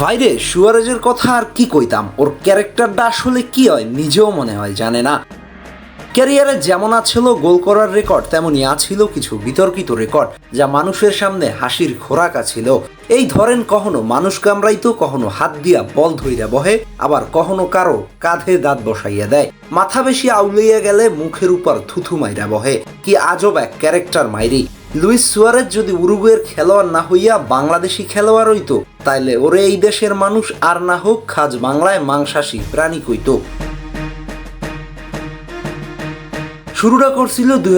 ভাইরে সুয়ারেজের কথা আর কি কইতাম? ওর ক্যারেক্টারটা আসলে কি হয় নিজেও মনে হয় জানে না। ক্যারিয়ারে যেমন আছিল গোল করার রেকর্ড, তেমনই আছিল কিছু বিতর্কিত রেকর্ড, যা মানুষের সামনে হাসির খোরাক আছিল। এই ধরেন কখনো মানুষ কামড়াইতো, কখনো হাত দিয়া বল ধইরা বহে, আবার কখনো কারও কাঁধে দাঁত বসাইয়া দেয়। মাথা বেশি আউলাইয়া গেলে মুখের উপর থুথু মাইরা বহে। কি আজব এক ক্যারেক্টার মাইরি। লুইস সুয়ারেজ যদি উরুগুয়ের খেলোয়াড় না হইয়া বাংলাদেশি খেলোয়াড় হইতো, তাইলে ওরে এই দেশের মানুষ আর না হোক খাজ বাংলায় মাংসাশী প্রাণী কইতো। শুরুটা করছিল দুই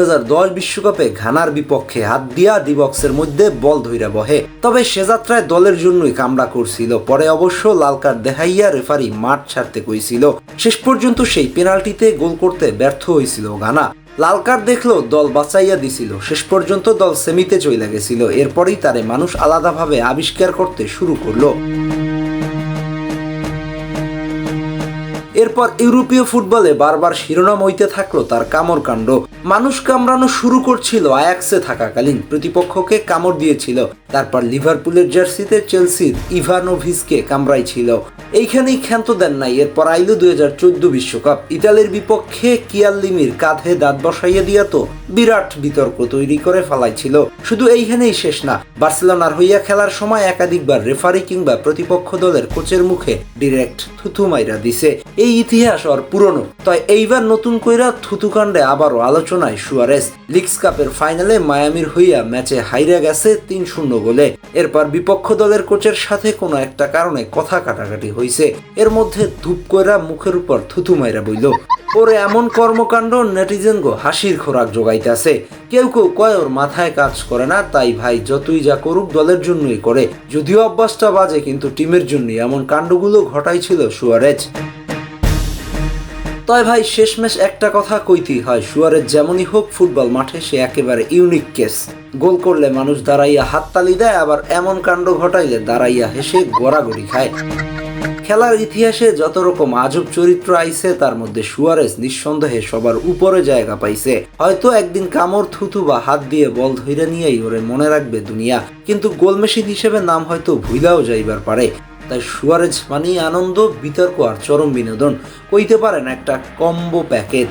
বিশ্বকাপে ঘানার বিপক্ষে হাত দিয়া দিবক্সের মধ্যে বল ধইরা বহে। তবে সে যাত্রায় দলের জন্যই কামড়া করছিল, পরে অবশ্য লাল কার্ড দেখাইয়া রেফারি মাঠ ছাড়তে কইছিল। শেষ পর্যন্ত সেই পেনাল্টিতে গোল করতে ব্যর্থ হয়েছিল ঘানা। লাল কার্ড দেখল, দল বাঁচাইয়া দিছিল। শেষ পর্যন্ত দল সেমিতে চলে গেছিল। এরপরই তারে মানুষ আলাদাভাবে আবিষ্কার করতে শুরু করল। এরপর ইউরোপীয় ফুটবলে বারবার শিরোনাম হইতে থাকল তার কামড় কাণ্ড। মানুষ কামড়ানো শুরু করছিল আয়াক্সে থাকাকালীন। প্রতিপক্ষকে কামড় দিয়েছিল। তারপর লিভারপুলের জার্সিতে চেলসির ইভানোভিসকে কামড়াইছিল। এইখানেই ক্ষান্ত দেন নাই। এরপর আইলো দুই হাজার চোদ্দ বিশ্বকাপ। ইতালির বিপক্ষে কিয়াল্লিমির কাঁধে দাঁত বসাইয়া দিয়া তো বিরাট বিতর্ক তৈরি করে ফেলাইছিল। শুধু এইখানেই শেষ না, বার্সেলোনার হইয়া খেলার সময় একাধিকবার রেফারি কিংবা প্রতিপক্ষ দলের কোচের মুখে ডিরেক্ট থুথু মাইরা দিছে। এই ইতিহাস আর পুরনো। তাই এইবার নতুন কইরা থুতুকাণ্ডে আবারও আলোচনায় সুয়ারেস লিগস কাপের ফাইনালে মায়ামির হইয়া ম্যাচে হাইরা গেছে তিন শূন্য গোলে। এরপর বিপক্ষ দলের কোচের সাথে কোনো একটা কারণে কথা কাটাকাটি হইছে। এর মধ্যে ধূপ কইরা মুখের উপর থুতু মাইরা বইল। ওরে এমন কর্মকাণ্ড নেটিজেন গো হাসির খোরাক জোগাইতেছে। কেউ কেউ কয়, ওর মাথায় কাজ করে না, তাই ভাই যতই যা করুক দলের জন্যই করে। যদিও অভ্যাসটা বাজে, কিন্তু টিমের জন্যই এমন কাণ্ডগুলো ঘটাইছিল সুয়ারেজ। তয় ভাই, শেষমেশ একটা কথা কইতেই হয় সুয়ারের যেমনই হোক, ফুটবল মাঠে সে একেবারে ইউনিক কেস। গোল করলে মানুষ দাঁড়াইয়া হাততালি দেয়, আবার এমন কাণ্ড ঘটাইলে দাঁড়াইয়া হেসে গড়াগড়ি খায়। খেলার ইতিহাসে যত রকম আজব চরিত্র আইছে, তার মধ্যে সুয়ারেস নিঃসন্দেহে সবার উপরে জায়গা পাইছে। হয়তো একদিন কামড়, থুতু বা হাত দিয়ে বল ধইরা নিয়েই ওরে মনে রাখবে দুনিয়া, কিন্তু গোল মেশিন হিসেবে নাম হয়তো ভুইলাও যাইবার পারে। তাই সুয়ারেজ মানেই আনন্দ, বিতর্ক আর চরম বিনোদন, কইতে পারেন একটা কম্বো প্যাকেজ।